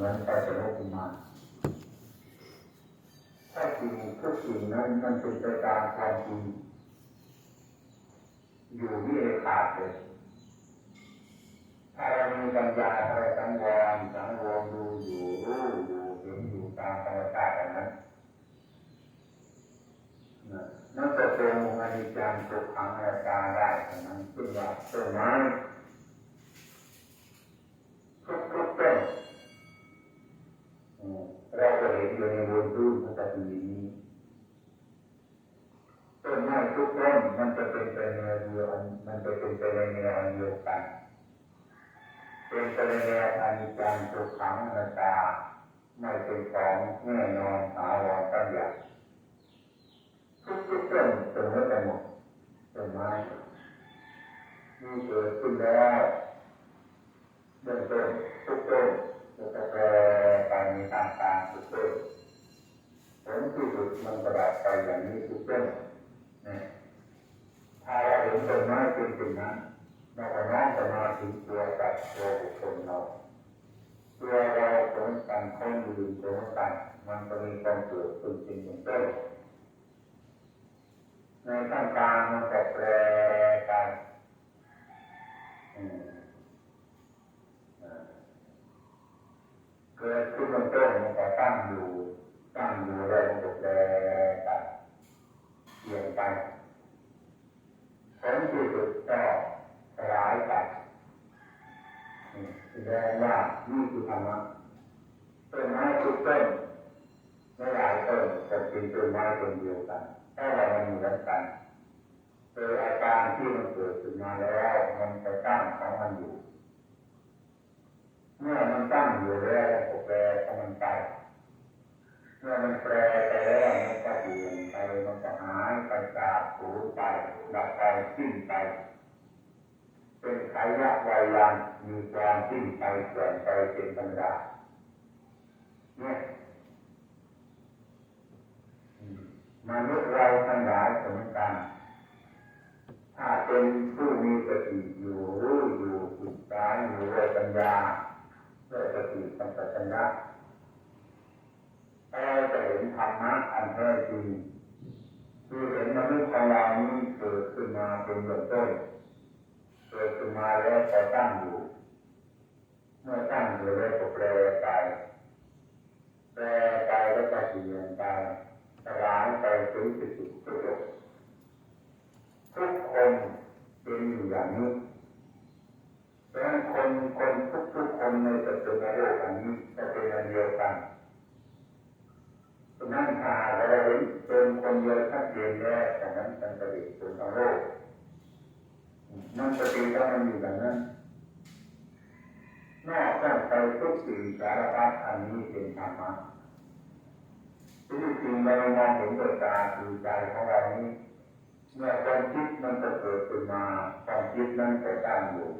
มือนแต่จะลุกขึ้นมาถ้าจริงทุกสิ่งนั้นมันเป็นไปตามความจริงอยู่ที่เอขาดเลยถ้าเรามีปัญญาอะไรสังวรสังวรดูอยู่รู้อยู่เห็นอยู่ตามธรรมชาติอันนั้นนั่นก็เป็นอนิจจังทุขังอนัตตาได้ทั้งนั้นขึ้นว่าต้นไม้ อยู่ในบนรูปพระตรีนี้ต้นไม้ทุกต้นมันจะเป็นไปในเดียวันมันจะเป็นไปในแนวอันเดียวกันเป็นไปในแนวอนิจจังทุกขังนัตตาไม่เป็นของแน่นอนถาวรตั้งอย่างทุกๆต้นเสมอกันหมดต้นไม้มีเกิดขึ้นแล้วเบื้องต้นทุกต้น จะจะแปรไปในทางการทุกต้นผลที่สุดมันกระดับไปอย่างนี้ทุกต้นนะถ้าเราเห็นต้นไม้เป็นสิ่งนั้นเราก็น้อมจะมาถึงตัวกับตัวบุคคลเราตัวเราสมกันคนอื่นสมกันมันก็มีความเกิดขึ้นจริงเป็นต้นในท่ามกลางมันก็แปรกันอืมอ่า เกิดขึ้นเป็นต้นมันก็ตั้งอยู่ ตั้งอยู่แล้วมันก็แปรกันเปลี่ยนไปผลที่สุดก็สลายไปแสดงว่านี่คือธรรมะต้นไม้ทุกต้นไม่หลายต้นแต่เป็นต้นไม้ต้นเดียวกันถ้าเรามันเหมือนกันโดยอาการที่มันเกิดขึ้นมาแล้วมันไปตั้งของมันอยู่ ดับไปสิ้นไป เป็นขายะวายันมีความสิ้นไปเสื่อมไปเป็นธรรมดาเนี่ยมนุษย์เราทั้งหลายเหมือนกันถ้าเป็นผู้มีสติอยู่รู้อยู่ศึกษาอยู่ด้วยปัญญาด้วยสติสัมปชัญญะเราจะเห็นธรรมะอันแท้จริงคือเห็นมนุษย์ ของเรานี้เกิดขึ้นมาเป็นเบื้องต้นเกิดขึ้นมาแล้วก็ตั้งอยู่ เมื่อตั้งอยู่แล้วก็แปรไปแปรไปแล้วก็เปลี่ยนไปสลายไปถึงที่สุดทุกคนทุกคนเป็นอยู่อย่างนี้เพราะฉะนั้นคนคนทุกๆคนในปัจจุบันโลกอันนี้ก็เป็นอันเดียวกัน นั้นถ้าเราเห็นเป็นคนเดียวชัดเจนแล้วแต่นั้นเป็นประดิษฐ์เป็นทั้งโลกมันสติต้องมันอยู่แบบนั้นนอกจากไปทุกสิ่งสารพัดอันนี้เป็นธรรมะที่จริงเรามองเห็นโดยตาคือใจของเรานี้เมื่อความคิดมันจะเกิดขึ้นมาความคิดนั้นจะตั้งอยู่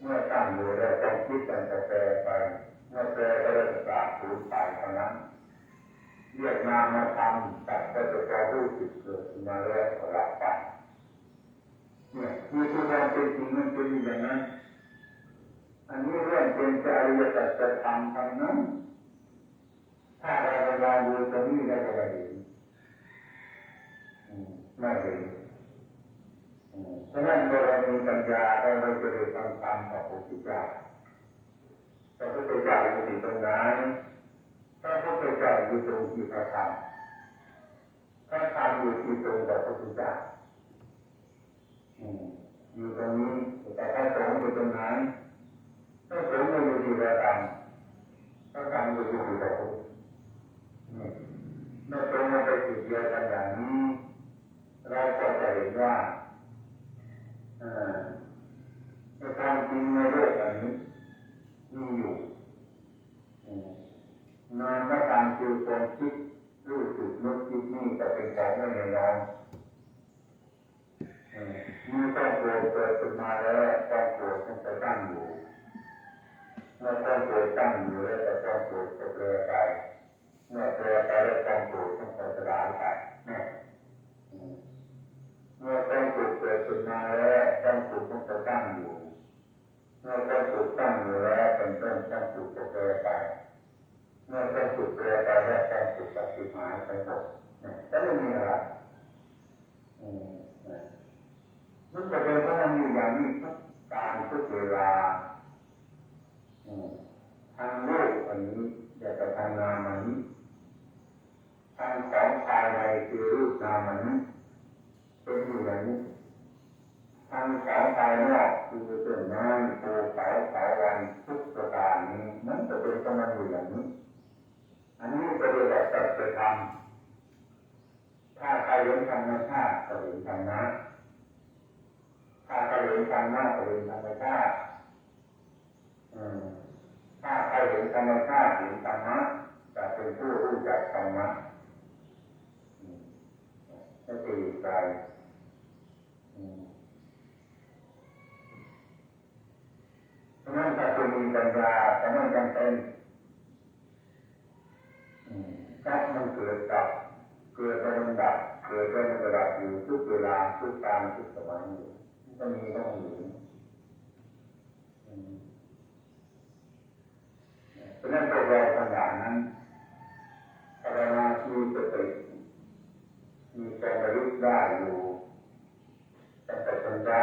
เมื่อตั้งอยู่แล้วความคิดมันจะแปรไปเมื่อแปรก็จะกลายสูญไปเท่านั้น เรียกนามมาทำแต่ก็จะพอรู้สึกเกิดขึ้นมาแล้วก็หลับไปเนี่ยมีทุกความเป็นจริงมันเป็นอย่างนั้น อันนี้เรื่องเป็นใจริยสัจธรรมทั้งนั้นถ้าเราเวลองดูตรงนี้แล้วก็ไม่เห็นไม่เห็นฉะนั้นเรามีปัญญาเราจะได้ฟังธรรมของพระพุทธเจ้าพระพุทธเจ้าอยู่ที่ตรงไหน พระเจ้าอยู่ตรงที่พระธรรมพระธรรมอยู่ที่ตรงกับพระพุทธเจ้าอยู่ตรงนี้แต่ถ้าสงฆ์อยู่ตรงไหนถ้าสงฆ์อยู่ที่พระธรรมพระธรรมอยู่ที่พระพุทธนี่เมื่อตรงมาไปจุดเดียวกันอย่างนี้เราก็จะเห็นว่าเอ่อในความจริงในโลกอันนี้มีอยู่ อืมนามธรรมคือความคิดรู้สึกนึกคิดนี่ก็เป็นของไม่แน่นอนมีต้องโกรธเกิดขึ้นมาแล้วต้องโกรธต้องไปตั้งอยู่เมื่อต้องโกรธตั้งอยู่แล้วก็ต้องโกรธก็แปรไปเมื่อแปรไปแล้วต้องโกรธต้องไปสลายไปเมเมื่อต้องโกรธเกิดขึ้นมาแล้วต้องโกรธต้องไปตั้งอยู่เมื่อต้นสุกตั้งอยู่แล้วเป็นต้นต้นสุกจะเปลี่ยนไป เมื่อต้นสุกเปลี่ยนไปแล้วต้นสุกจะสิหายไปหมดเนี่ยก็ไม่มีอะไรมนะมันจะเป็นเพราะมันอย่างนี้ทุกการทุกเวลาทางโลกอันนี้อยากจะทำงานอันนี้ทางของภายในคือรูปนามอันนี้เป็นอยู่อย่างนี้ทางสายภายนอกคือต้นไม้ภูเขาเส รเห็นธรรมชาติก็เห็นธรรมะถ้าใครเห็นธรรมะก็เห็นธรรมชาติถ้าใครเห็นธรรมชาติเห็นธรรมะจะเป็นผู้รู้จักธรรมะอืมไม่ตีใจอืม ฉะนั้นถ้าคุณมีปัญญาจะไม่จำเป็นถ้ามันเกิดดับเกิดแล้วมันดับเกิดแล้วมันดับอยู่ทุก เวลาทุกการทุกสมัยอยู่ก็มีต้องมียู่อืมฉะนั้นพวกเราทั้งหลายนั้นภาวนามีสติมีการระลึกได้อยู่ตั้งแต่ปัญญา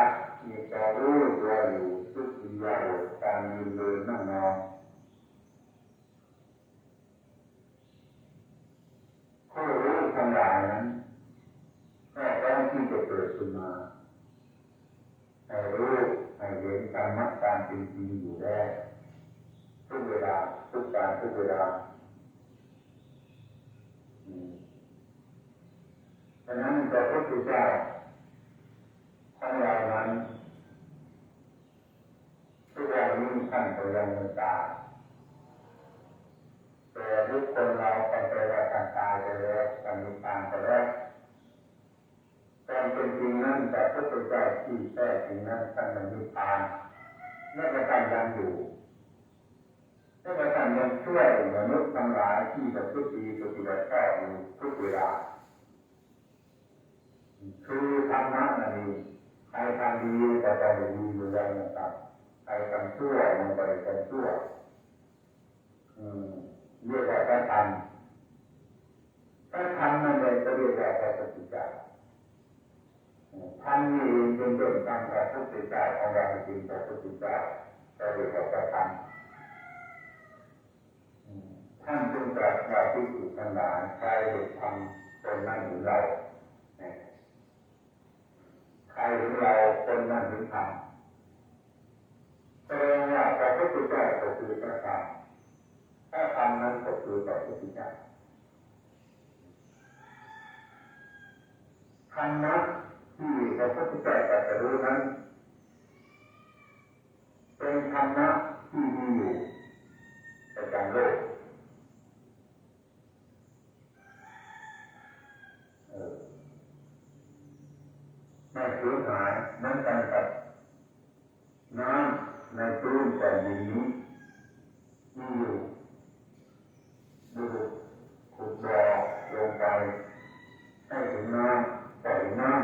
มีการรู้ตัวอยู่ทุกอิริยาบถการยืนเดินนั่งนอนผู้รู้ทั้งหลายนั้นก็ต้องที่จะเกิดขึ้ นมาให้รู้ให้เห็นการนักการเป็นจริงอยู่แล้วทุกเวลาทุกการทุกเวลา ที่แท้จริงนั้นท่านมันมีทานและก็ท่านยังอยู่และก็ท่านยังช่วยมนุษย์ทั้งหลายที่ประพฤติดีปฏิบัติชอบอยู่ทุกเวลาคือธรรมะนั่นเองใครทำดีก็จะดีอยู่แล้วนะครับใครทำชั่วมันก็ได้ทำชั่วอืมเรียกว่าพระธรรมพระธรรมนั่นเองก็เรียกว่าพระพุทธเจ้า ท่านนี้เองเป็นต้นตั้งพระพุทธเจ้าของเราจริงพระพุทธเจ้าก็เรียกว่าพระธรรมอืมท่านจึงตรัสว่าที่สุดทั้งหลายใครเห็นธรรมคนนั้นเห็นเราใครเห็นเราคนนั้นห็นธรรมแสดงว่าพระพุทธเจ้าก็คือพระธรรมถ้าธรรมนั้นก็คือพระพุทธเจ้าธรรมะ ที่พระพุทธเจ้าตรัสรู้นั้นเป็นธรรมะที่มีอยู่ประจำโลกไม่สูญหายนั่นกันกับน้ำในพื้แผ่นดินนี้มีอยู่ดูขุดบ่อลงไปให้ถึงน้ำปล่อยน้ำ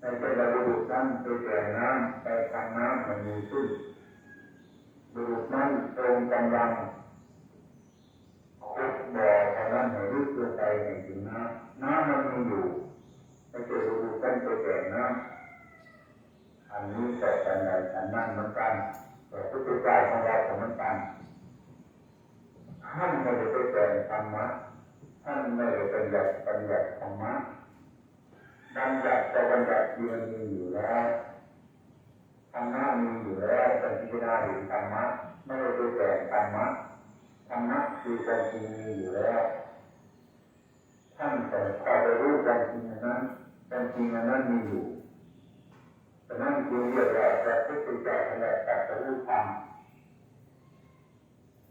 ในใจเราดูตั้งไปแก่น้ำไปทางน้ำมันมี ขึ้นดูดนั้นตรงกำลังขุดบ่อเท่านั้นให้ลึกลงไปให้ถึงน้ำน้ำมันมีอยู่ไม่ใช่ดูตั้งไปแก่น้ำอันนี้แต่กันใดกันนั่นเหมือนกันแต่พุทธเจ้าของเราเหมือนกันท่านไม่ได้ไปแต่งธรรมะท่านไม่ได้เป็นหยัดปัญญัติธรรมะบัญญัติแต่บัญญัติมันมีอยู่แล้ว แล้วเป็นพิจารณาเห็นธรรมะไม่ได้ไปแต่ธรรมะธรรมะคือความจริงมีอยู่แล้วท่านแต่เข้าไปรู้ความจริงนั้นความจริงนั้นมีอยู่ฉะนั้นจึงเรียกว่าพระพุทธเจ้าแหละตรัสรู้ธรรม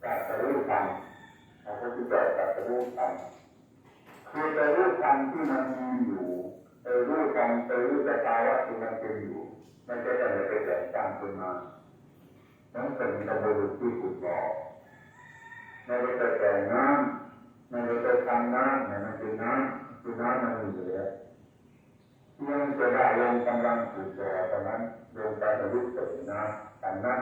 ตรัสรู้ธรรมพระพุทธเจ้าตรัสรู้ธรรมคือไปรู้ธรรมที่มันมีอยู่ไปรู้ธรรมไปรู้สภาวะที่มันเป็นอยู่ไม่ใช่จะไปแต่งตั้งขึ้นมา นั้นเป็นกระบวนที่ขุดบ่อไม่ได้ไปแต่งน้ำไม่ได้ไปทำน้ำไม่ได้เป็นน้ำคือน้ำมันมีอยู่แล้วเพียงจะได้ลงกำลังถูกจ่อตอนนั้นลงการประยุกต์ตัวนะแต่นั้น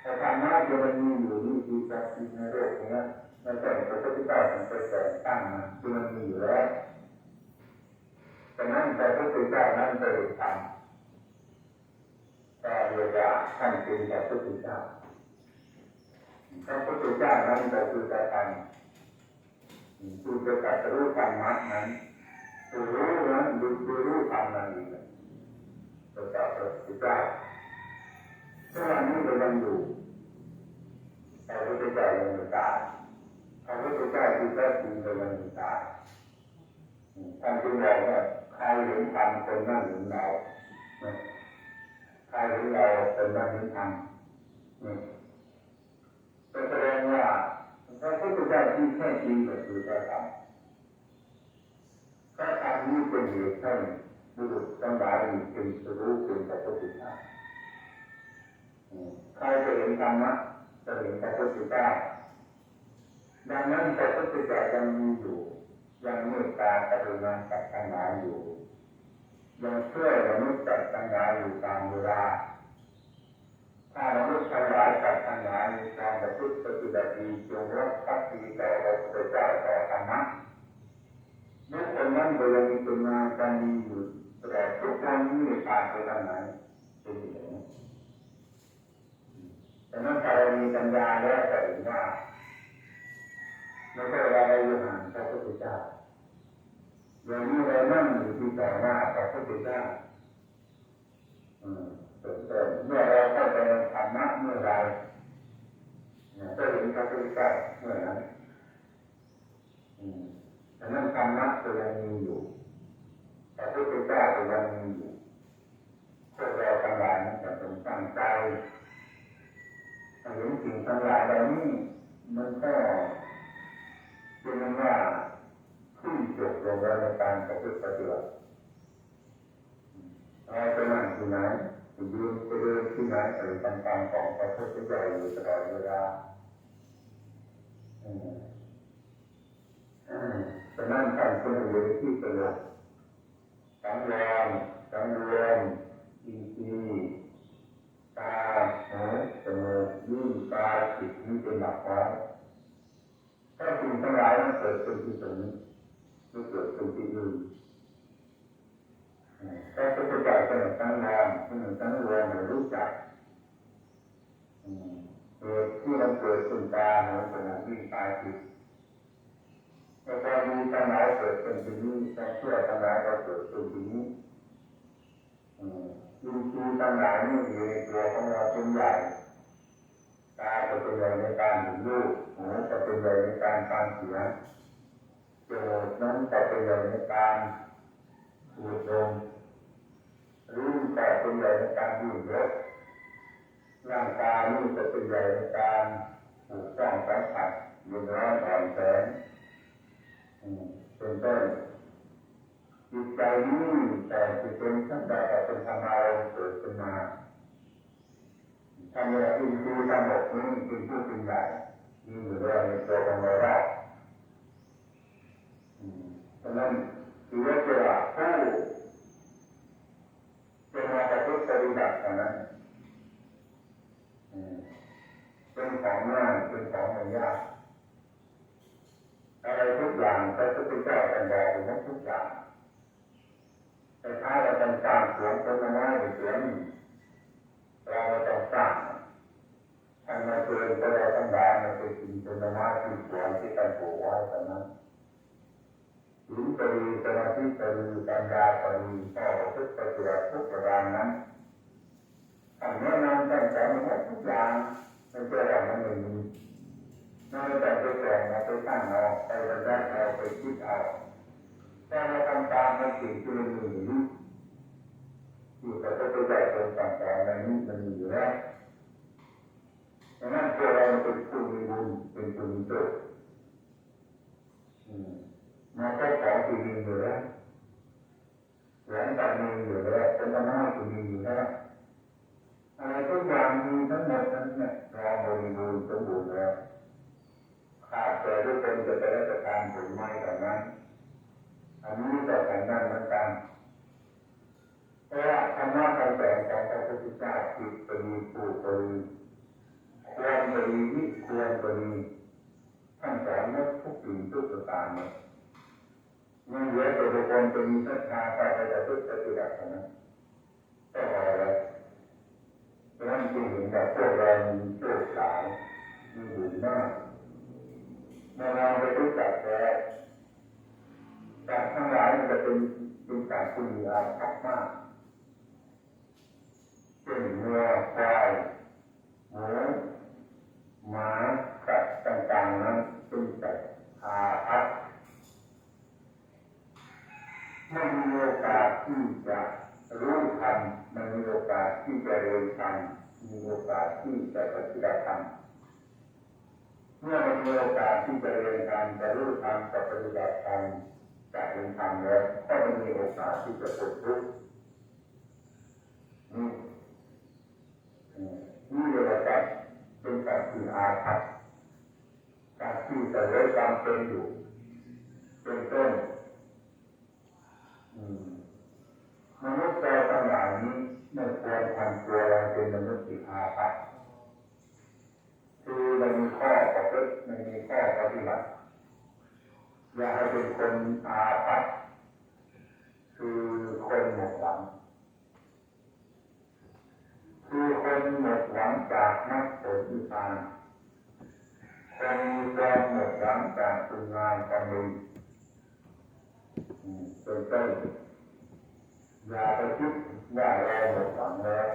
แต่ธรรมะที่มันมีอยู่นี่คือการที่ในโลกนี้ไม่ใช่พระพุทธเจ้าเป็นไปแต่งตั้งมาคือมันมีอยู่แล้วแต่นั้นพระพุทธเจ้านั้นไปทำ แต่เรียกว่าท่านเป็นแต่พระพุทธเจ้าพระพุทธเจ้านั้นก็คือการทำคือจะตัดรู้ธรรมะนั้นคือรู้นั้นดูรู้ธรรมนั้นเองพระเจ้าพระพุทธเจ้าถ้าวันนี้เรายังอยู่พระพุทธเจ้ายังไม่ตายพระพุทธเจ้าที่แท้จริงเรายังไม่ตายท่านจึงบอกว่าใครเห็นธรรมคนนั้นเห็นเรา ใครเห็นเราคนนั้นเห็นธรรมเป็นแสดงว่าพระพุทธเจ้าที่แท้จริงก็คือพระธรรมพระธรรมนี้เป็นเหตุให้บุรุษทั้งหลายเป็นรู้เป็นพระพุทธเจ้าใครจะเห็นธรรมะจะเห็นพระพุทธเจ้าดังนั้นพระพุทธเจ้ายังมีอยู่ยังเมตตากรุณากับทั้งหลายอยู่ ยังช่วยมนุษย์กับทั้งหลายอยู่ตามเวลา ถ้ามนุษย์ทั้งหลายกับทั้งหลายมีความประพฤติปฏิบัติดีจงรักภักดีต่อพระพุทธเจ้าต่อธรรมะนุษย์คนนั้นก็ยังมีคุณงามความดีอยู่แต่ทุกวันนี้ผ่านไปทางไหนเป็นอย่างนี้แต่นั้นถ้าเรามีปัญญาแล้วจะเห็นว่าไม่ใช่ว่าเราอยู่ห่างพระพุทธเจ้า อย่างนี้เรานั่งอยู่ที่ต่อหน้าพระพุทธเจ้าเต้นเมื่อเราเข้าไปธรรมะเมื่อไรจะเห็นพระพุทธเจ้าเมื่อนั้นอืมแต่นั้นธรรมะก็ยังมีอยู่พระพุทธเจ้าก็ยังมีอยู่พวกเราทั้งหลายนั้นจะต้องตั้งใจเห็นสิ่งทั้งหลายเหล่านี้มันก็เป็นว่าขึ้นจบลงในการประพฤติปฏิบัติเราไปนั่งที่ไหนไปยืนไปเดินที่ไหนอะไรต่างๆของพระพุทธเจ้า อยู่ตลอดเวลาฉะนั้นการเป็นอยู่นที่สงบสังวรสังรวมอินทรีย์ตาหูจมูกลิ้นกายจิตนี้เป็นหลักไว้ถ้าสิ่งทั้งหลายมันเกิดขึ้นที่ตรงนี้ไม่เกิดขึ้นที่อื่นถ้าพุทธเจ้าเป็นตั้งนามเป็นตั้งรวมไม่รู้จัก เหตุที่มันเกิดขึ้นตาหูจมูกลิ้นกายจิตแล้วพอมีทั้งหาเกิดขึ้นที่นี้ความเชื่อทั้งหาก็เกิดขึ้นที่นี้อินทรีย์ทั้งหายนี่อยู่ในตัวของเราเป็นใหญ่ตาก็เป็นใหญ่ในการเห็นรูปหูก็เป็นใหญ่ในการฟังเสียงจมูกนั้นก็เป็นใหญ่ในการสูดลมลิ้นก็เป็นใหญ่ในการดื่มรส ร่างกายนี่ก็เป็นใหญ่ในการถูกต้องสัมผัสเย็นร้อนอ่อนแสงเป็นต้นจิตใจนี้แต่จะเป็นทั้งแต่เป็นธรรมารมณ์เกิดขึ้นมาทำอะไรอินทรีย์สงหมดนี้เป็นผู้เป็นใหญ่มีอยู่แล้วในตัวของเราได้ฉะนั้นถือว่าผู้เป็นมาประพฤติปฏิบัติเท่านั้นของง่ายเป็นของไม่ ยากอะไรทุกอย่างพระพุทธเจ้าท่านบอกถึงทุกอย่างแต่ถ้าเราต้องสร้างสวนต้นไม้หรือสวนเราต้องสร้างท่านมาเตือนพวกเราทั้งหลายมาเป็นสิ่งต้นไม้ที่สวนที่ท่านปลูกไว้ตอนนั้นหินก็ดีสมาธิก็ดีปัญญาก็ดีข้อทุกปฏิบัติทุกประการนั้นท่านแนะนำท่านสอนหมดทุกอย่างไม่ใช่ว่ามันม่ มีไม่ไปแต่งมาไปตั้งเอาไปบรรยายเอาไปคิดเอาแต่เราทำตามในสิ่งที่มันมีอยู่อยู่กับพระพุทธเจ้าทรงสั่งสอนในนี้มันมีอยู่แล้วดังนั้นพวเราเป็นผู้มีบุญเป็นผู้มีโชคมาพบของที่มีอยู่แล้วหลังจากมีอยู่แล้วเป็นธรรมะที่มีอยู่แล้วอะไรทุกอย่างมีทั้งหมดนั้นเนี่ยเราบริบูรณ์สมบูรณ์แล้ว พาะแต่ทุกคนจะเป็นราชการหรือไม่แบบนั้น อันนี้ก็แต่นั่นเหรันเพราะว่าธรรมะคำแสงของพระพุทธเจ้าคือปณีปูปณีควรปณีวิควรปณีท่านสอนว่าทุกสิ่งทุกประการเนี่ยมันเหลือแต่บุคคลเป็นศรัทธาไปไปแต่ทุกปฏิบัตินะก็พอแล้วดันั้นจึงเห็นแบบพวกเรามีโชคสายมีบุญมาก เมื่อเราไปรู้จักแล้วการทั้งหลายมันจะเป็นเป็นการคุณมีอาภัพมากเช่นเนื้อควายหมูหมาสัตว์ต่างๆนั้นเป็นสัตว์อาภัพไม่มีโอกาสที่จะรู้ทันไม่มีโอกาสที่จะเรียนทันมีโอกาสที่จะปฏิบัติธรรม เมื่อมันมีโอกาสที่จะเรียนทันจะรู้ทันจะปฏิบัติธรรมจะเรียนทันแล้วก็ไม่มีโอกาสที่จะพ้นทุกข์นี่นี่เรียกว่าการเป็นการคืออาภัพการที่จะเลิกความเป็นอยู่เป็นต้นมนุษย์เราทั้งหลายนี้ไม่ควรทำตัวเราเป็นมนุษย์ที่อาภัพคือมัน ฤติมันมีข้อปฏิบัติอย่าให้เป็นคนอาภัพคือคนหมดหวังคือคนหมดหวังจากมรรคผลนิพพานคนมีความหมดหวังจากคุณงามความดีอืมเป็นต้นอย่าไปคิดว่าเราหมดหวังแล้ว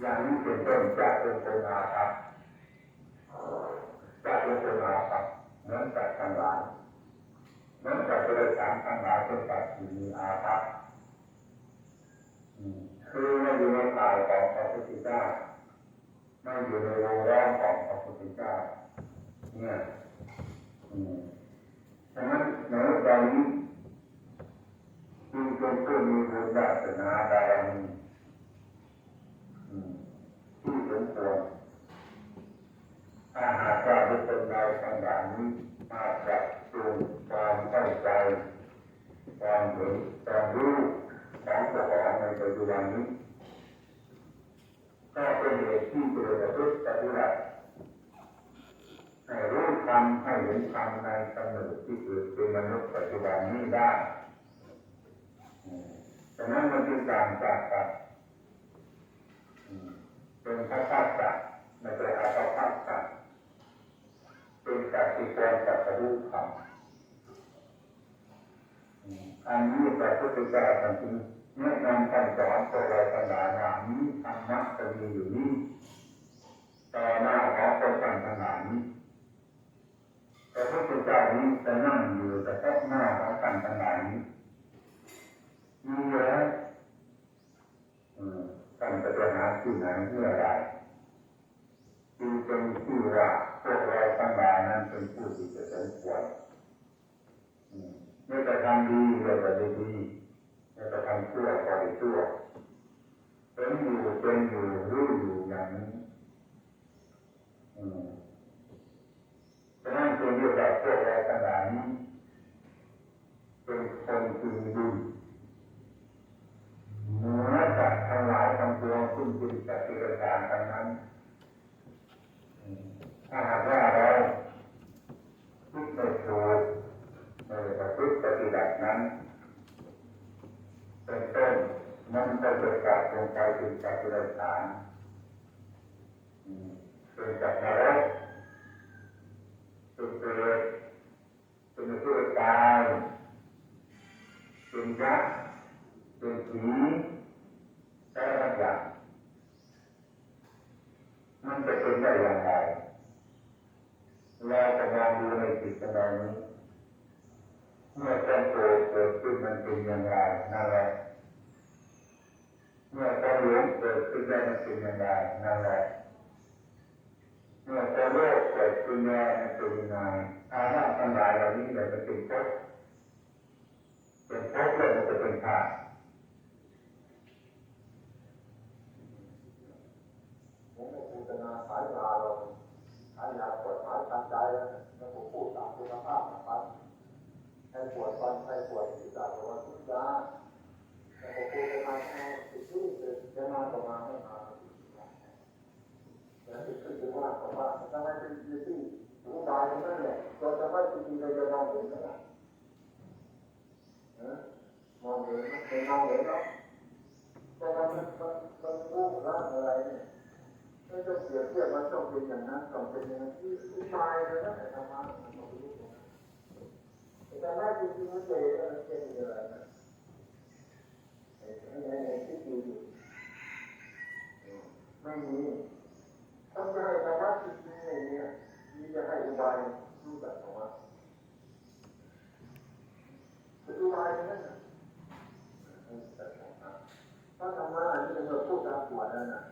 อย่างนี้เป็นต้นจะเป็นคนอาภัพ จะเป็นคนอาภัพเหมือนกับทั้งหลายเหมือนกับประชาทั้งหลายเป็นสัตว์ที่มีอาภัพคือไม่อยู่ในข่ายของพระพุทธเจ้าไม่อยู่ในวงล้อมของพระพุทธเจ้าเนี่ยฉะนั้นในโลกนี้จึงเป็นผู้มีบุญวาสนาบารมีที่สมควร ถ้าหากว่าบุคคลใดทั้งหลายนี้มาปรับปรุงความเข้าใจความเห็นความรู้ของเจ้าของในปัจจุบันนี้ก็เป็นเหตุที่จะประพฤติปฏิบัติให้รู้ธรรมให้เห็นธรรมในกำเนิดที่เกิดเป็นมนุษย์ปัจจุบันนี้ได้ฉะนั้นมันคือการจากกันเป็นพระธาตุจักไม่ใช่อาภัพธาตุจัก เป็นการที่ควรจับรู้ธรรมอันนี้พระพุทธเจ้าท่านจึงแนะนำท่านสอนพวกเราทั้งหลายว่านี้ธรรมะจะมีอยู่นี้ต่อหน้าของคนทั้งทั้งหลายนี้พระพุทธเจ้านี้จะนั่งอยู่แต่แค่หน้าของท่านทั้งหลายนี้มีแล้วท่านจะไปหาที่ไหนเมื่อไรจึงเป็นที่ว่าพวกเรา นั้นเป็นผู้ที่จะสมควรไม่แต่ทำดีเราก็ได้ดีไม่แต่ทำชั่วก็ได้ชั่วเป็นอยู่เป็นอยู่รู้อยู่อย่างนี้ฉะนั้นจึงเรียกว่าพวกเราทั้งหลายนี้เป็นคนที่ดีเหนือจากทั้งหลายทั้งปวงซึ่งเป็นจักรจารทั้งนั้นถ้าหากว่าเรา คิดไม่ถูกในประพฤติปฏิบัตินั้นเป็นต้นมันจะเกิดการลงไปถึงจักรจารเป็นจักนรกเป็นเปรตเป็นตัวตายเป็นยักษ์เป็นผีแต่ละอย่างมันจะเป็นได้อย่างไร เราจะมองดูในจิตของนี้เมื่อความโกรธเกิดขึ้นมันเป็นอย่างไรนั่นแหละเมื่อความหลงเกิดขึ้นได้มันเป็นอย่างไรนั่นแหละเมื่อความโลภเกิดขึ้นได้มันเป็นยังไงอาณาทั้งหลายเหล่านี้เลยจะเป็นก็ เปรียบเทียบว่าต้องเป็นอย่างนั้นต้องเป็นอย่างนี้ที่ตายเลยนะแต่ธรรมะมันไม่รู้แต่ธรรมะจริงๆมันเป็นอะไรเป็นอะไรนะไอ้ในในที่ดีไม่มีต้องให้ธรรมะจริงๆเนี้ยมีจะให้อุบายรู้แบบธรรมะอุบายนั่นนะถ้าธรรมะนี่เราพูดตามหัวนั่นนะ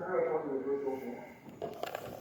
三个上去的时候说什？